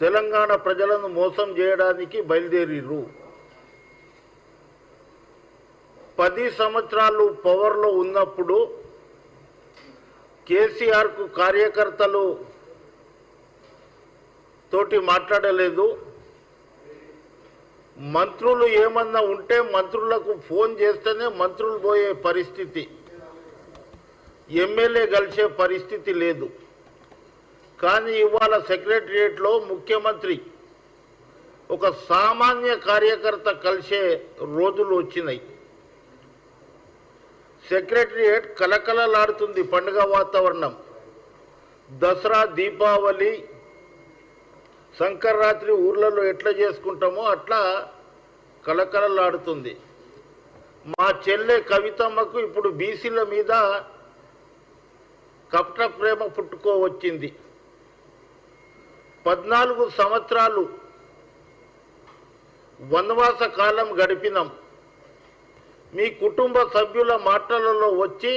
తెలంగాణ ప్రజలను మోసం చేయడానికి బయలుదేరిర్రు. పది సంవత్సరాలు పవర్లో ఉన్నప్పుడు కేసీఆర్కు కార్యకర్తలు తోటి మాట్లాడలేదు. మంత్రులు ఏమన్నా ఉంటే మంత్రులకు ఫోన్ చేస్తేనే మంత్రులు పోయే పరిస్థితి. ఎమ్మెల్యే కలిసే పరిస్థితి లేదు. కానీ ఇవాళ సెక్రటరియట్లో ముఖ్యమంత్రి ఒక సామాన్య కార్యకర్త కలిసే రోజులు వచ్చినాయి. సెక్రటరియట్ కలకలలాడుతుంది పండుగ వాతావరణం. దసరా దీపావళి సంకరాత్రి ఊర్లలో ఎట్లా చేసుకుంటామో అట్లా కలకలలాడుతుంది మా చెల్లె కవితమ్మకు ఇప్పుడు బీసీల మీద కపట ప్రేమ పుట్టుకోవచ్చింది పద్నాలుగు సంవత్సరాలు వనవాస కాలం గడిపినాం. మీ కుటుంబ సభ్యుల మాటలలో వచ్చి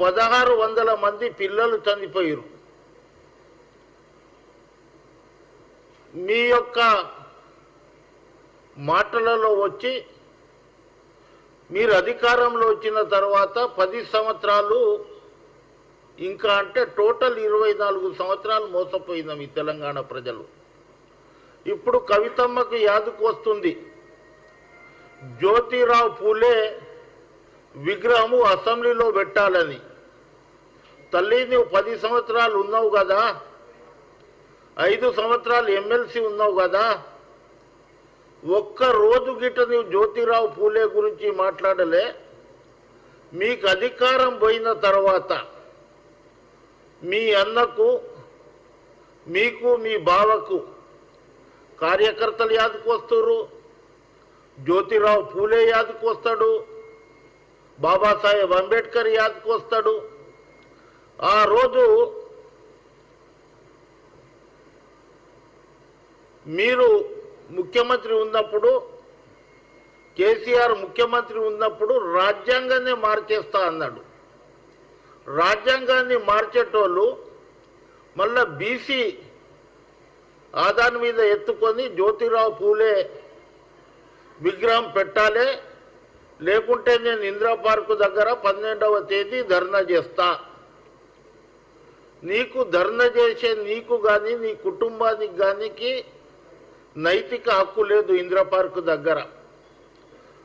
పదహారు వందల మంది పిల్లలు చనిపోయారు. మీ యొక్క మాటలలో వచ్చి మీరు అధికారంలో వచ్చిన తర్వాత పది సంవత్సరాలు ఇంకా అంటే టోటల్ ఇరవై నాలుగు సంవత్సరాలు మోసపోయింది ఈ తెలంగాణ ప్రజలు. ఇప్పుడు కవితమ్మకు యాదుకు వస్తుంది. జ్యోతిరావు పూలే విగ్రహము అసెంబ్లీలో పెట్టాలని. తల్లి నువ్వు పది సంవత్సరాలు ఉన్నావు కదా. ఐదు సంవత్సరాలు ఎమ్మెల్సీ ఉన్నావు కదా. ఒక్క రోజు గిట్ట నువ్వు జ్యోతిరావు పూలే గురించి మాట్లాడలే. మీకు అధికారం పోయిన తర్వాత మీ అన్నకు మీకు మీ బావకు కార్యకర్తలు యాదకు వస్తారు జ్యోతిరావు పూలే యాదకు వస్తాడు బాబాసాహెబ్ అంబేద్కర్ యాదకు వస్తాడు. ఆ రోజు మీరు ముఖ్యమంత్రి ఉన్నప్పుడు కేసీఆర్ ముఖ్యమంత్రి ఉన్నప్పుడు రాజ్యాంగాన్ని మార్చేస్తా అన్నాడు. రాజ్యాంగాన్ని మార్చేటోళ్ళు మళ్ళా బీసీ ఆదాని మీద ఎత్తుకొని జ్యోతిరావు పూలే విగ్రహం పెట్టాలి లేకుంటే నేను ఇందిరా పార్కు దగ్గర పన్నెండవ తేదీ ధర్నా చేస్తా. నీకు ధర్నా చేసే నీకు కానీ నీ కుటుంబానికి గానికి నైతిక హక్కు లేదు ఇందిరా పార్కు దగ్గర.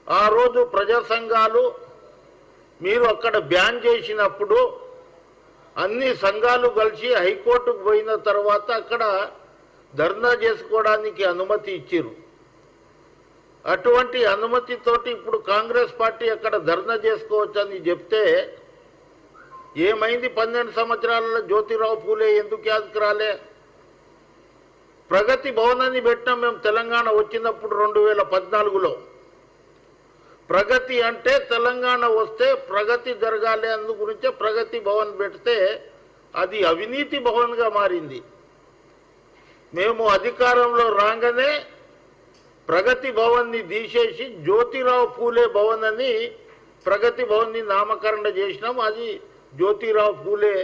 ఆ రోజు ప్రజా సంఘాలు మీరు అక్కడ బ్యాన్ చేసినప్పుడు అన్ని సంఘాలు కలిసి హైకోర్టుకు పోయిన తర్వాత అక్కడ ధర్నా చేసుకోవడానికి అనుమతి ఇచ్చారు అటువంటి అనుమతితోటి ఇప్పుడు కాంగ్రెస్ పార్టీ అక్కడ ధర్నా చేసుకోవచ్చని చెప్తే ఏమైంది? పన్నెండు సంవత్సరాలలో జ్యోతిరావు పూలే ఎందుకు యాదకు రాలే? ప్రగతి భవనాన్ని పెట్టినాం మేము తెలంగాణ వచ్చినప్పుడు రెండు వేల పద్నాలుగులో. ప్రగతి అంటే తెలంగాణ వస్తే ప్రగతి జరగాలి అందు గురించే ప్రగతి భవన్ పెడితే అది అవినీతి భవన్గా మారింది. మేము అధికారంలో రాగానే ప్రగతి భవన్ని తీసేసి జ్యోతిరావు పూలే భవన్ అని ప్రగతి భవన్ని నామకరణ చేసినాం. అది జ్యోతిరావు పూలే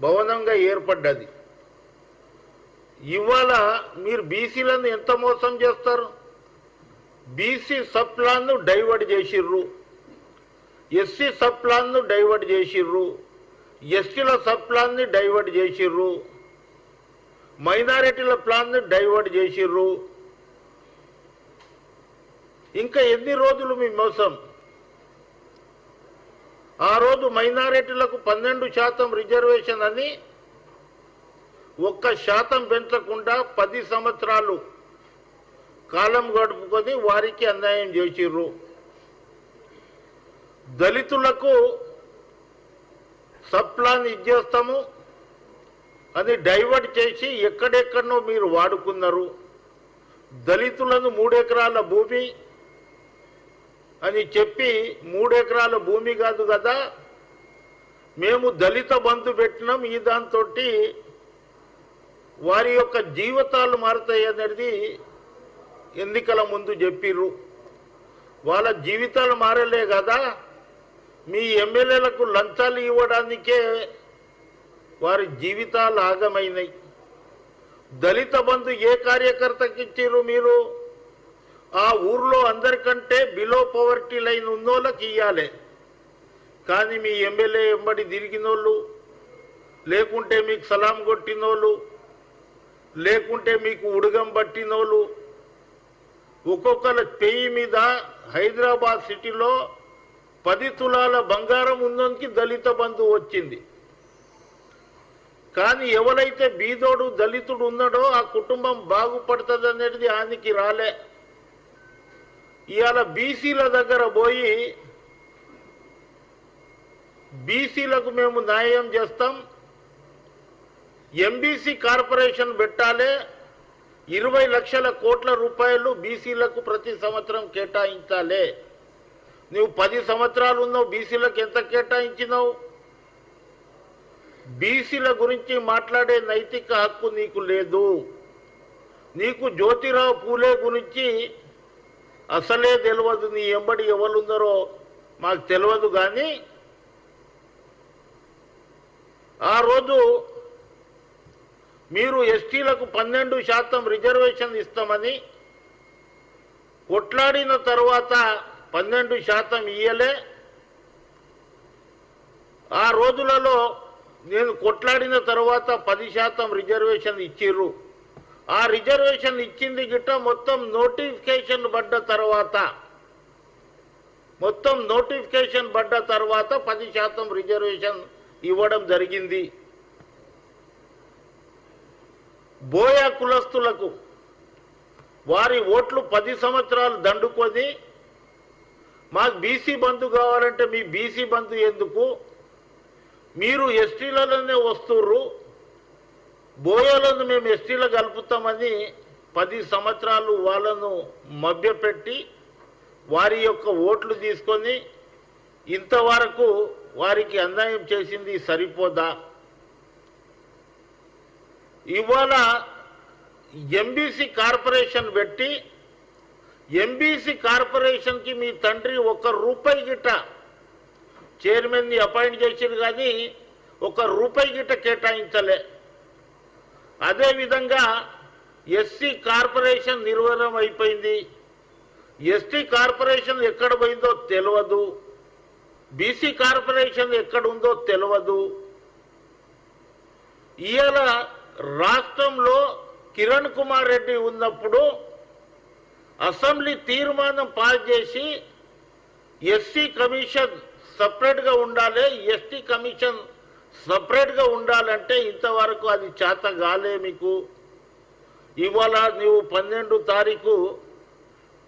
భవనంగా ఏర్పడ్డది. ఇవాళ మీరు బీసీలను ఎంత మోసం చేస్తారు? బీసీ సబ్ ప్లాన్ను డైవర్ట్ చేసిర్రు. ఎస్సీ సబ్ ప్లాన్ను డైవర్ట్ చేసిర్రు. ఎస్టీల సబ్ ప్లాన్ని డైవర్ట్ చేసిర్రు. మైనారిటీల ప్లాన్ని డైవర్ట్ చేసిర్రు. ఇంకా ఎన్ని రోజులు మీ మోసం? ఆ రోజు మైనారిటీలకు పన్నెండు శాతం రిజర్వేషన్ అని ఒక్క శాతం పెంచకుండా పది సంవత్సరాలు కాలం గడుపుకొని వారికి అన్యాయం చేసిర్రు. దళితులకు సప్లాన్ ఇచ్చేస్తాము అని డైవర్ట్ చేసి ఎక్కడెక్కడనో మీరు వాడుకున్నారు. దళితులను మూడెకరాల భూమి అని చెప్పి మూడెకరాల భూమి కాదు కదా మేము దళిత బంధు పెట్టినాం ఈ దాంతో వారి యొక్క జీవితాలు మారుతాయి అనేది ఎన్నికల ముందు చెప్పిర్రు. వాళ్ళ జీవితాలు మారలే కదా. మీ ఎమ్మెల్యేలకు లంచాలు ఇవ్వడానికే వారి జీవితాలు ఆగమైనవి దళిత బంధు ఏ కార్యకర్తకి ఇచ్చారు మీరు? ఆ ఊర్లో అందరికంటే బిలో పవర్టీ లైన్ ఉన్నోళ్ళకి ఇవ్వాలి కానీ మీ ఎమ్మెల్యే ఎంబడి తిరిగినోళ్ళు లేకుంటే మీకు సలాం కొట్టినోళ్ళు లేకుంటే మీకు ఉడగం పట్టినోళ్ళు ఒక్కొక్కల పేయి మీద హైదరాబాద్ సిటీలో పది తులాల బంగారం ఉన్నోనికి దళిత బంధు వచ్చింది. కానీ ఎవరైతే బీదోడు దళితుడు ఉన్నాడో ఆ కుటుంబం బాగుపడుతుంది అనేది ఆయనకి రాలే. ఇవాళ బీసీల దగ్గర పోయి బీసీలకు మేము న్యాయం చేస్తాం. ఎంబీసీ కార్పొరేషన్ పెట్టాలి. ఇరవై లక్షల కోట్ల రూపాయలు బీసీలకు ప్రతి సంవత్సరం కేటాయించాలే. నువ్వు పది సంవత్సరాలు ఉన్నావు బీసీలకు ఎంత కేటాయించినావు? బీసీల గురించి మాట్లాడే నైతిక హక్కు నీకు లేదు. నీకు జ్యోతిరావు పూలే గురించి అసలే తెలియదు నీ ఎంబడి ఎవరున్నారో మాకు తెలియదు కానీ ఆ రోజు మీరు ఎస్టీలకు పన్నెండు శాతం రిజర్వేషన్ ఇస్తామని కొట్లాడిన తర్వాత పన్నెండు శాతం ఇయ్యలే. ఆ రోజులలో నేను కొట్లాడిన తర్వాత పది శాతం రిజర్వేషన్ ఇచ్చిర్రు. ఆ రిజర్వేషన్ ఇచ్చింది గిట్ట మొత్తం నోటిఫికేషన్ పడ్డ తర్వాత మొత్తం నోటిఫికేషన్ పడ్డ తర్వాత పది శాతం రిజర్వేషన్ ఇవ్వడం జరిగింది. బోయా కులస్తులకు వారి ఓట్లు పది సంవత్సరాలు దండుకొని మాకు బీసీ బంధు కావాలంటే మీ బీసీ బంధు ఎందుకు? మీరు ఎస్టీలలోనే వస్తుర్రు బోయాలను మేము ఎస్టీలో కలుపుతామని పది సంవత్సరాలు వాళ్ళను మభ్యపెట్టి వారి యొక్క ఓట్లు తీసుకొని ఇంతవరకు వారికి అన్యాయం చేసింది సరిపోదా? ఇవాళ ఎంబీసీ కార్పొరేషన్ పెట్టి ఎంబీసీ కార్పొరేషన్కి మీ తండ్రి ఒక్క రూపాయి గిట్ట చైర్మన్ని అపాయింట్ చేసింది కానీ ఒక రూపాయి గిట్ట కేటాయించలే. అదేవిధంగా ఎస్సీ కార్పొరేషన్ నిర్వహణం అయిపోయింది. ఎస్టీ కార్పొరేషన్ ఎక్కడ పోయిందో తెలియదు బీసీ కార్పొరేషన్ ఎక్కడ ఉందో తెలియదు ఇవాళ రాష్ట్రంలో కిరణ్ కుమార్ రెడ్డి ఉన్నప్పుడు అసెంబ్లీ తీర్మానం పాస్ చేసి ఎస్సీ కమిషన్ సపరేట్గా ఉండాలి ఎస్టీ కమిషన్ సపరేట్గా ఉండాలంటే ఇంతవరకు అది చేత కాలే మీకు. ఇవాళ నువ్వు పన్నెండు తారీఖు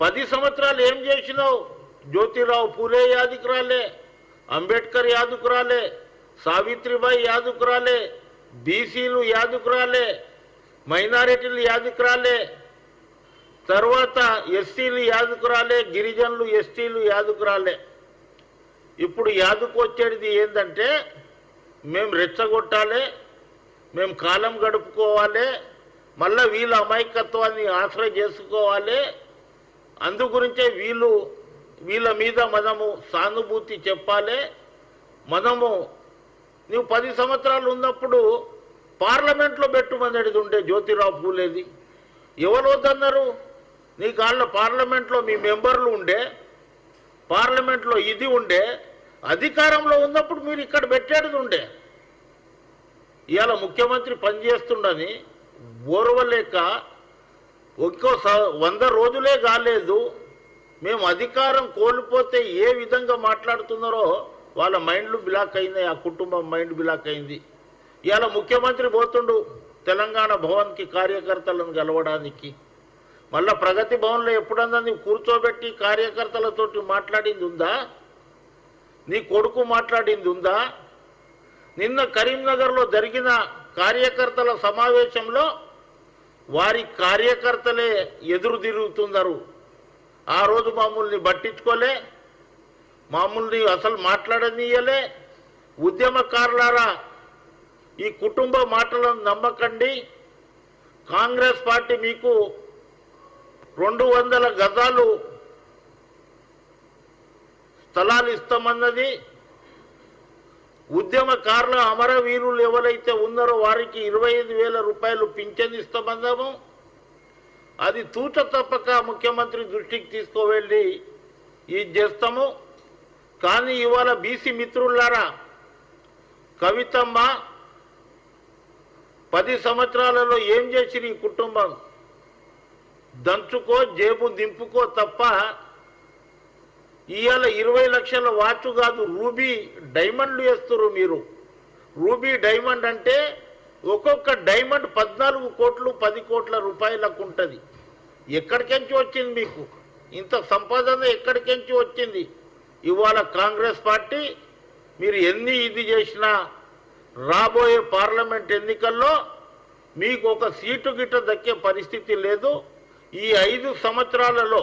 పది సంవత్సరాలు ఏం చేసినావు? జ్యోతిరావు పూలే యాదికి రాలే అంబేద్కర్ యాదుకు రాలే సావిత్రిబాయి యాదుకు రాలే బీసీలు యాదుకు రాలే మైనారిటీలు యాదుకు రాలే తర్వాత ఎస్సీలు యాదుకు రాలే గిరిజనులు ఎస్టీలు యాదుకు రాలే ఇప్పుడు యాదుకు వచ్చేది ఏంటంటే మేము రెచ్చగొట్టాలి మేము కాలం గడుపుకోవాలి మళ్ళీ వీళ్ళ అమాయకత్వాన్ని ఆశ్రయ చేసుకోవాలి. అందు గురించే వీళ్ళు వీళ్ళ మీద మనము సానుభూతి చెప్పాలి. మనము నువ్వు పది సంవత్సరాలు ఉన్నప్పుడు పార్లమెంట్లో పెట్టుమనేది ఉండే జ్యోతిరావు పూలేది. ఎవరు వద్దన్నారు నీ కాళ్ళ పార్లమెంట్లో మీ మెంబర్లు ఉండే పార్లమెంట్లో ఇది ఉండే అధికారంలో ఉన్నప్పుడు మీరు ఇక్కడ పెట్టేది ఉండే ఇవాళ ముఖ్యమంత్రి పనిచేస్తుండని ఓర్వలేక ఒక్కో స- వంద రోజులే కాలేదు. మేము అధికారం కోల్పోతే ఏ విధంగా మాట్లాడుతున్నారో వాళ్ళ మైండ్లు బ్లాక్ అయింది ఆ కుటుంబం మైండ్ బ్లాక్ అయింది. ఇవాళ ముఖ్యమంత్రి పోతుండు తెలంగాణ భవన్కి కార్యకర్తలను కలవడానికి మళ్ళీ ప్రగతి భవన్లో ఎప్పుడన్నా నీవు కూర్చోబెట్టి కార్యకర్తలతోటి మాట్లాడింది ఉందా? నీ కొడుకు మాట్లాడింది ఉందా? నిన్న కరీంనగర్లో జరిగిన కార్యకర్తల సమావేశంలో వారి కార్యకర్తలే ఎదురు తిరుగుతున్నారు. ఆ రోజు మామూల్ని పట్టించుకోలే మామూల్ని అసలు మాట్లాడనీయలే. ఉద్యమకారులారా ఈ కుటుంబ మాటలను నమ్మకండి. కాంగ్రెస్ పార్టీ మీకు రెండు వందల గజాలు స్థలాలు ఇస్తామన్నది ఉద్యమకారుల అమరవీరులు ఎవరైతే ఉన్నారో వారికి ఇరవై ఐదు వేల రూపాయలు పింఛన్ ఇస్తామన్నాము. అది తూచ తప్పక ముఖ్యమంత్రి దృష్టికి తీసుకువెళ్ళి ఇది చేస్తాము. కానీ ఇవాళ బీసీ మిత్రులారా కవితమ్మ పది సంవత్సరాలలో ఏం చేసి ఈ కుటుంబం? దంచుకో జేబు దింపుకో తప్ప ఇవాళ ఇరవై లక్షల వాచ్ కాదు రూబీ డైమండ్లు వేస్తున్నారు మీరు. రూబీ డైమండ్ అంటే ఒక్కొక్క డైమండ్ పద్నాలుగు కోట్లు పది కోట్ల రూపాయలకు ఉంటుంది. ఎక్కడికెంచి వచ్చింది మీకు? ఇంత సంపాదన ఎక్కడికెంచి వచ్చింది? ఇవాళ కాంగ్రెస్ పార్టీ మీరు ఎన్ని ఇది చేసినా రాబోయే పార్లమెంట్ ఎన్నికల్లో మీకు ఒక సీటు గిట్ట దక్కే పరిస్థితి లేదు. ఈ ఐదు సంవత్సరాలలో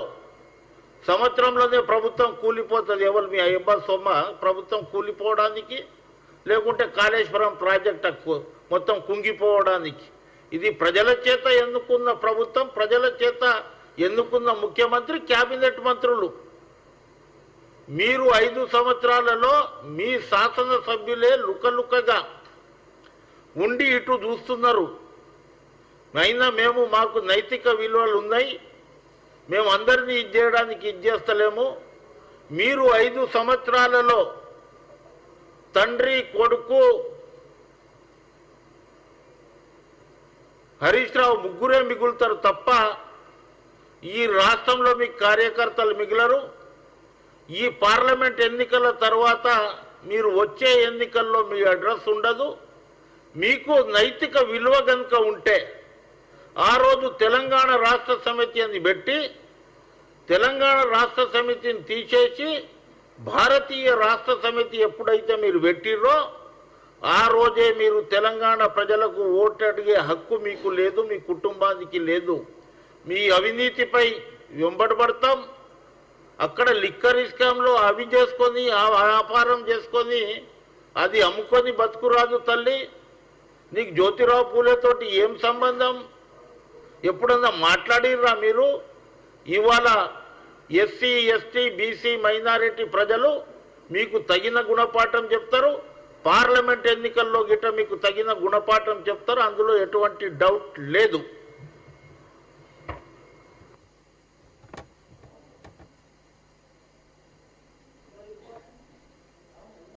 సంవత్సరంలోనే ప్రభుత్వం కూలిపోతుంది. ఎవరు మీ అయ్యబ్బ సొమ్మ ప్రభుత్వం కూలిపోవడానికి లేకుంటే కాళేశ్వరం ప్రాజెక్ట్ మొత్తం కుంగిపోవడానికి. ఇది ప్రజల చేత ఎన్నుకున్న ప్రభుత్వం ప్రజల చేత ఎన్నుకున్న ముఖ్యమంత్రి కేబినెట్ మంత్రులు. మీరు ఐదు సంవత్సరాలలో మీ శాసనసభ్యులే లుకలుకగా ఉండి ఇటు చూస్తున్నారు. అయినా మేము మాకు నైతిక విలువలు ఉన్నాయి. మేము అందరినీ ఇది చేయడానికి ఇది చేస్తలేము. మీరు ఐదు సంవత్సరాలలో తండ్రి కొడుకు హరీష్ రావు ముగ్గురే మిగులుతారు తప్ప ఈ రాష్ట్రంలో మీ కార్యకర్తలు మిగిలరు. ఈ పార్లమెంట్ ఎన్నికల తర్వాత మీరు వచ్చే ఎన్నికల్లో మీ అడ్రస్ ఉండదు. మీకు నైతిక విలువ కనుక ఉంటే ఆ రోజు తెలంగాణ రాష్ట్ర సమితి అని పెట్టి తెలంగాణ రాష్ట్ర సమితిని తీసేసి భారతీయ రాష్ట్ర సమితి ఎప్పుడైతే మీరు పెట్టిర్రో ఆ రోజే మీరు తెలంగాణ ప్రజలకు ఓటు అడిగే హక్కు మీకు లేదు మీ కుటుంబానికి లేదు. మీ అవినీతిపై వెంబడబడతాం అక్కడ లిక్కర్ ఇస్కాంలో అవి చేసుకొని ఆ వ్యాపారం చేసుకొని అది అమ్ముకొని బతుకురాదు తల్లి. నీకు జ్యోతిరావు పూలేతోటి ఏం సంబంధం? ఎప్పుడన్నా మాట్లాడిర్రా మీరు? ఇవాళ ఎస్సీ ఎస్టీ బీసీ మైనారిటీ ప్రజలు మీకు తగిన గుణపాఠం చెప్తారు. పార్లమెంట్ ఎన్నికల్లో గిట్ట మీకు తగిన గుణపాఠం చెప్తారు. అందులో ఎటువంటి డౌట్ లేదు.